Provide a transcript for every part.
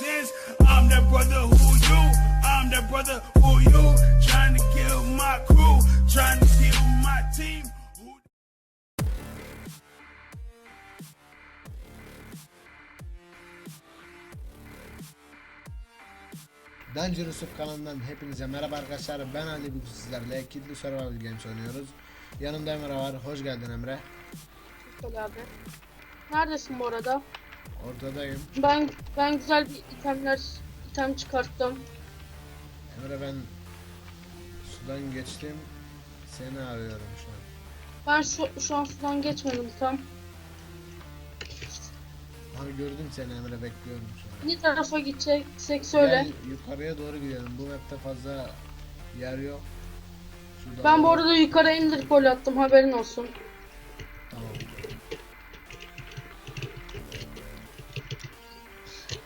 exists. I'm that brother who you, I'm that brother who you. Trying to kill my crew, trying to kill my team. Who Danger Yusuf kanalından hepinize merhaba arkadaşlar. Ben Ali bugün sizlerle Kidli Survival Games oynuyoruz. Yanımda Emre var. Hoş geldin Emre. Gel abi. Neredesin bu arada? Ortadayım. Ben ben güzel bir itemler item çıkarttım. Emre ben sudan geçtim. Seni arıyorum şu an. Ben şu şu an sudan geçmedim tam. Abi gördüm seni Emre bekliyorum şu an. Ne tarafa gideceksek söyle. Gel yukarıya doğru gidelim. Bu map'te fazla yer yok. Şurada Ben bu arada yukarı ender pol attım haberin olsun.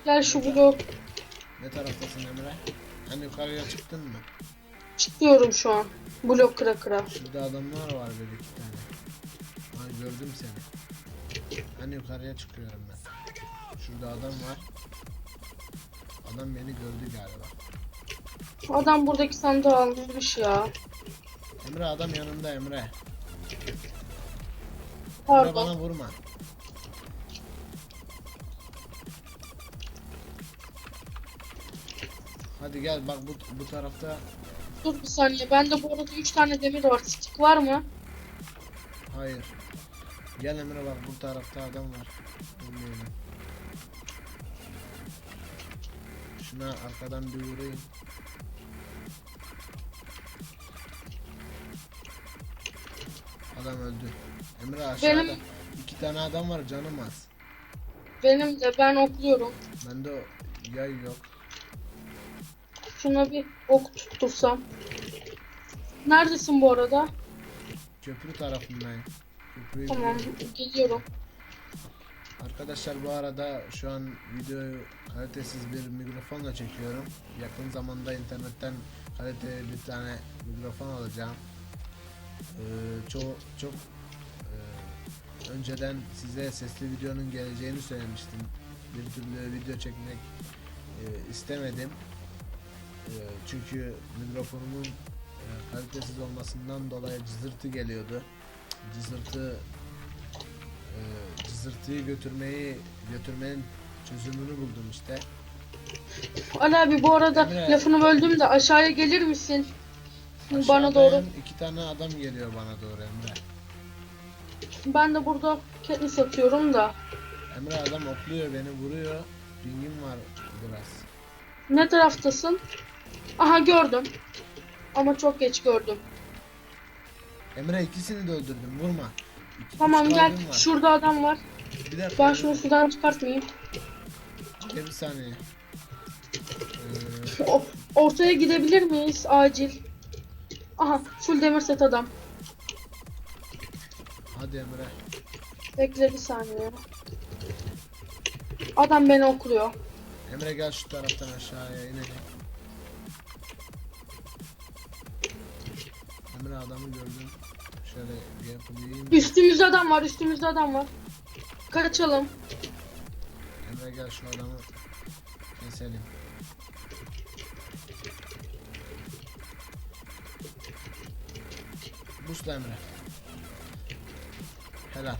Gel şu blok Ne taraftasın Emre? Hani yukarıya çıktın mı? çıkıyorum şu an. Blok kıra kıra. Şurada adamlar var böyle iki tane. Ay gördüm seni. Hani yukarıya çıkıyorum ben. Şurada adam var. Adam beni gördü galiba. Adam buradaki sandığı almış ya. Emre adam yanında Emre. Emre Pardon. bana vurma. Hadi gel bak bu, bu tarafta Dur bir saniye. Bende bu arada 3 tane demir var. Stick var mı? hayır. Gel Emre bak bu tarafta adam var. Bilmiyorum. Şuna arkadan bir vurayım. Adam öldü. Emre aşağıda Benim- iki tane adam var canım az. Benim de ben okluyorum. Bende yay yok. Şuna bir ok tuttursam. Neredesin bu arada? Köprü tarafındayım. Köprüyü Tamam geliyorum. Arkadaşlar bu arada şu an videoyu kalitesiz bir mikrofonla çekiyorum. Yakın zamanda internetten kaliteli bir tane mikrofon alacağım. Ee, çok çok e, önceden size sesli videonun geleceğini söylemiştim. Bir türlü video çekmek e, istemedim. E, çünkü mikrofonumun e, kalitesiz olmasından dolayı cızırtı geliyordu. Cızırtı e, cızırtıyı götürmeyi götürmenin çözümünü buldum işte. Ali abi bu arada Emre. lafını böldüm de aşağıya gelir misin? Bana doğru. İki tane adam geliyor bana doğru Emre. Ben de burada Katniss atıyorum da. Emre adam okluyor beni vuruyor. Pingim var biraz. Ne taraftasın? Aha gördüm. Ama çok geç gördüm. Emre ikisini de öldürdüm vurma. İki, Tamam üç gel. kalbim var. Şurada adam var. Bir dakika. Ben şunu sudan çıkartmayayım. Bir saniye. Ee, O- ortaya gidebilir miyiz acil? Aha full demir set adam. hadi Emre. Bekle bir saniye. Adam beni okluyor. Emre gel şu taraftan aşağıya inelim. Emre adamı gördüm. Şöyle yapayım. Üstümüzde adam var üstümüzde adam var. Kaçalım. Emre gel şu adamı keselim. Busla Emre. Helal.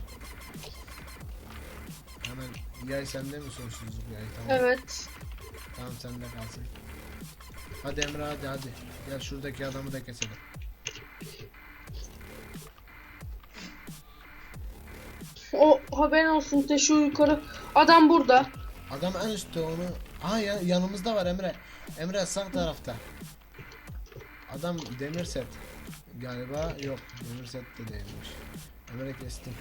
Hemen yay sende mi sonsuzluk yay tamam. Evet. Tamam sende kalsın. Hadi Emre hadi hadi. Gel şuradaki adamı da keselim. O haberin olsun de şu yukarı. Adam burada. Adam en üstte onu. Aa ya, yanımızda var Emre. Emre sağ tarafta. Adam demir set. Galiba yok. Demir set de değilmiş. Emre kestim.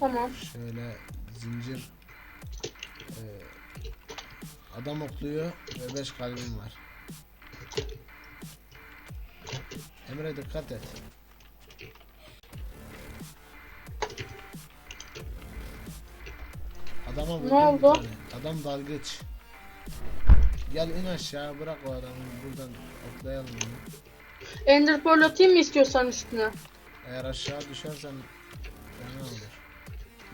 Tamam. Şöyle zincir. Ee, adam okluyor ve 5 kalbim var. Emre dikkat et. Adama vurdum bir oldu? tane. Adam dalgıç. Gel in aşağı bırak o adamı buradan oklayalım onu. Ender Pearl atayım mı istiyorsan üstüne? Eğer aşağı düşersen fena olur.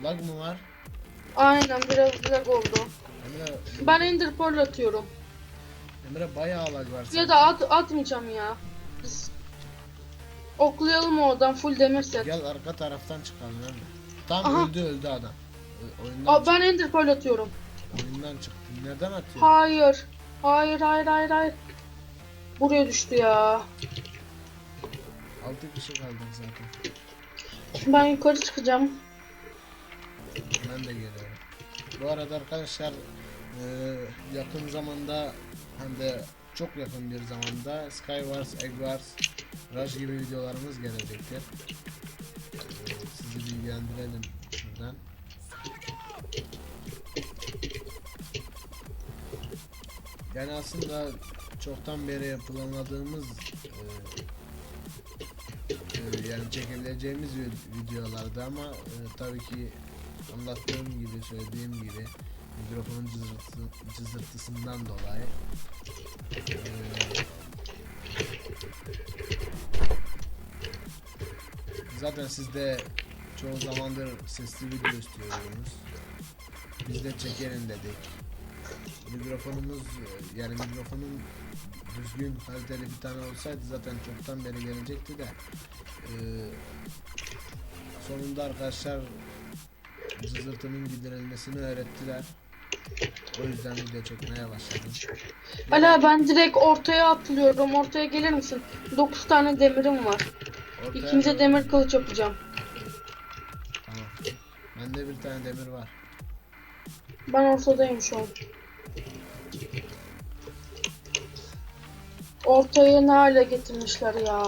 Lag mı var? Aynen biraz lag oldu. Emre Ben ender pearl atıyorum. Emre bayağı lag var. Ya da at, atmayacağım ya. Biz oklayalım oradan full demir set. Gel arka taraftan çıkalım Emre. Tam Aha. öldü öldü adam. Oyundan, Aa, ben ender pearl atıyorum. oyundan çıktı. Nereden atıyor? Hayır. Hayır hayır hayır hayır. Buraya düştü ya. 6 kişi kaldık zaten. Ben yukarı çıkacağım. Ben de geliyorum. Bu arada arkadaşlar e, yakın zamanda hem de çok yakın bir zamanda Skywars, Egg Wars, Rush gibi videolarımız gelecektir. E, sizi bilgilendirelim şuradan. Yani aslında çoktan beri planladığımız e, e, yani çekebileceğimiz vi- videolardı ama e, tabii ki anlattığım gibi söylediğim gibi mikrofonun cızırtısı, cızırtısından dolayı e, zaten siz de çoğu zamandır sesli video istiyorsunuz. Biz de çekelim dedik. Mikrofonumuz yani mikrofonun düzgün kaliteli bir tane olsaydı zaten çoktan beri gelecekti de e, sonunda arkadaşlar cızırtının giderilmesini öğrettiler. O yüzden video çekmeye başladım. Ala ben direkt ortaya atlıyorum. Ortaya gelir misin? 9 tane demirim var. Ortaya doğru- demir kılıç yapacağım. Tamam. Bende bir tane demir var. Ben ortadayım şu an. Ortayı ne hale getirmişler ya.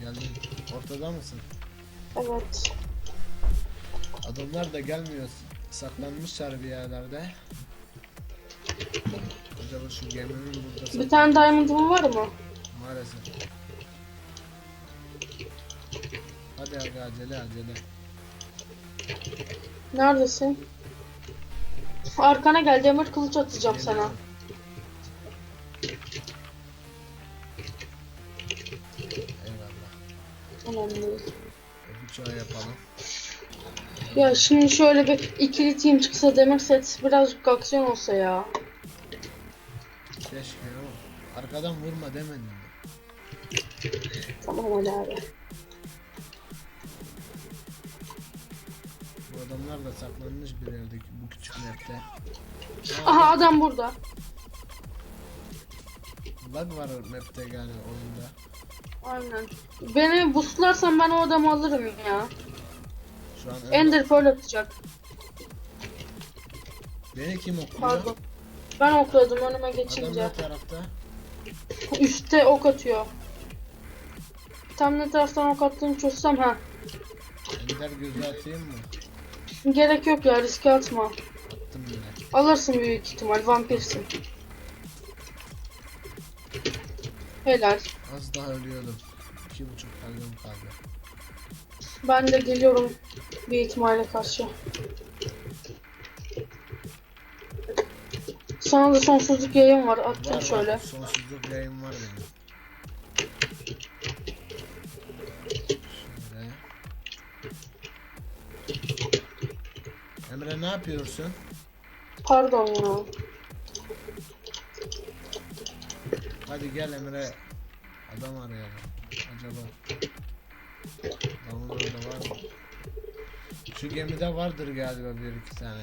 Geldin. Ortada mısın? Evet. Adamlar da gelmiyor. Saklanmışlar bir yerlerde. Acaba şu geminin burada Bir tane diamond'ım var mı? Maalesef. Hadi aga acele acele. Neredesin? Arkana gel demir kılıç atacağım sana. Eyvallah. Önemli değil. Bir çay yapalım. Ya şimdi şöyle bir ikili team çıksa demir set birazcık aksiyon olsa ya. Keşke ama arkadan vurma demedim mi? Tamam hadi abi. Adamlar da saklanmış bir yerdeki bu küçük map'te. Aha adam burada. Lag var map'te yani oyunda. Aynen. Beni boostlarsan ben o adamı alırım ya. Şu an Ender Pearl atacak. Beni kim okuyor? Pardon. Ben okladım önüme Adam geçince. ne tarafta? Üste ok atıyor. Tam ne taraftan ok attığını çözsem ha. Ender gözü atayım mı? Gerek yok ya riske atma. Attım. Alırsın büyük ihtimal vampirsin. Helal. Az daha ölüyordum. İki buçuk kalbim kaldı. Ben de geliyorum bir ihtimale karşı. Sana da sonsuzluk yayın var. Attım Var şöyle. Sonsuzluk yayın var benim. Emre ne yapıyorsun? Pardon ya. Hadi gel Emre. Adam arayalım. Acaba. Adamın orada var mı? Şu gemide vardır galiba bir iki tane.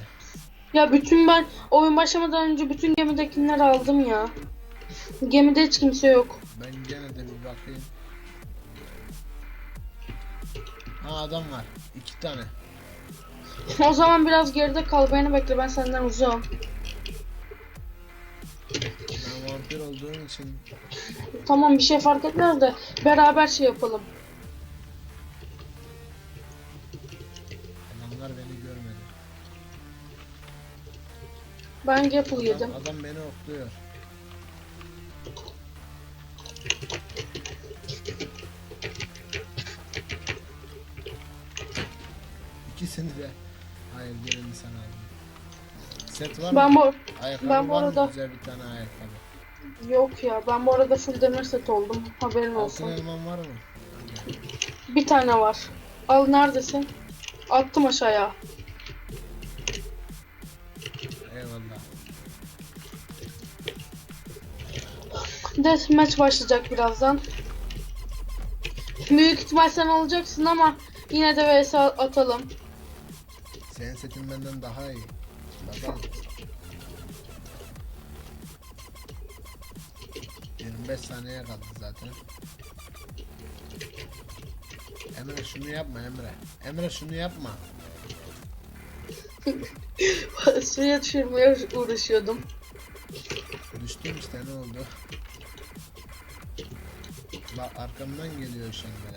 Ya bütün ben oyun başlamadan önce bütün gemidekileri aldım ya. Gemide hiç kimse yok. Ben gene de bir bakayım. Ha adam var. İki tane. O zaman biraz geride kal beni bekle ben senden uzağım. Ben vampir olduğum için Tamam bir şey fark etmez de beraber şey yapalım. adamlar beni görmedi. Ben Gapple yedim. Adam, adam beni okluyor. İkisini de. Hayır birini sen aldın. Set var Ben mı? bu Ayakkabı ben bu var arada- mı? Güzel bir tane ayakkabı. yok ya ben bu arada full demir set oldum. Haberin Altın olsun. elman var mı? Bir tane var. Al neredesin? Attım aşağıya. Eyvallah. Deathmatch başlayacak birazdan. Büyük ihtimal sen olacaksın ama yine de vs atalım. Senin setin benden daha iyi. Bakalım. 25 saniye kaldı zaten. Emre şunu yapma Emre. Emre şunu yapma. Suya düşürmeye uğraşıyordum. Düştüm işte ne oldu? Bak arkamdan geliyor şimdi.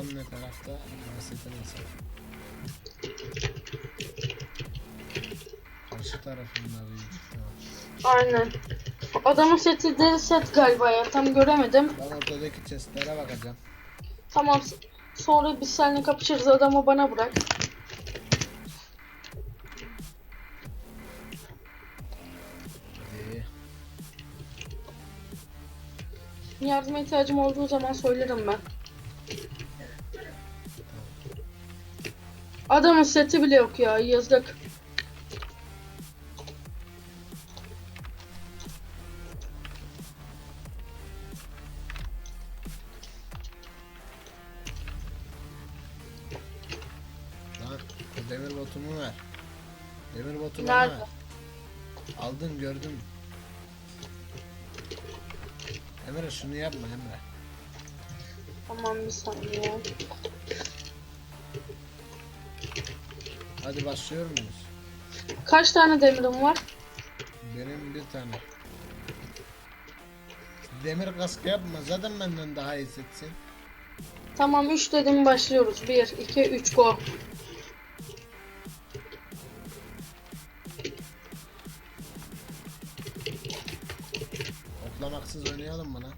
Adam ne tarafta? Hasretin nasıl? Karşı tarafında büyük. Aynen. Adamın seti deri set galiba ya. Tam göremedim. Ben ortadaki chestlere bakacağım. Tamam. Sonra biz seninle kapışırız. Adamı bana bırak. Yardıma ihtiyacım olduğu zaman söylerim ben. Adamın seti bile yok ya. Yazık. Demir botumu ver. Demir botu bana Nerede? ver. Aldın gördüm. Emre şunu yapma Emre. Tamam bir saniye. Hadi başlıyor muyuz? Kaç tane demirim var? Benim bir tane. Demir kaskı yapma zaten benden daha iyi setsin. Tamam 3 dedim başlıyoruz. 1, 2, 3 go. Oklamaksız oynayalım mı lan?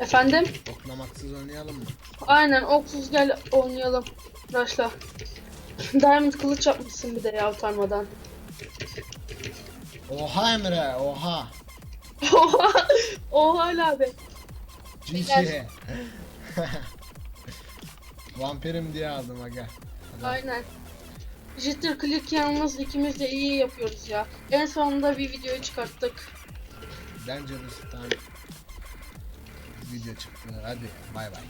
Efendim? Oklamaksız oynayalım mı? Aynen oksuz gel oynayalım. Başla. Diamond kılıç yapmışsın bir de ya utanmadan. Oha Emre oha. Oha! Oha abi. GC. Vampirim diye aldım aga. Hadi. Aynen. Jitter click yalnız ikimiz de iyi yapıyoruz ya. En sonunda bir videoyu çıkarttık. Bence bu tane video çıktı. Hadi bay bay.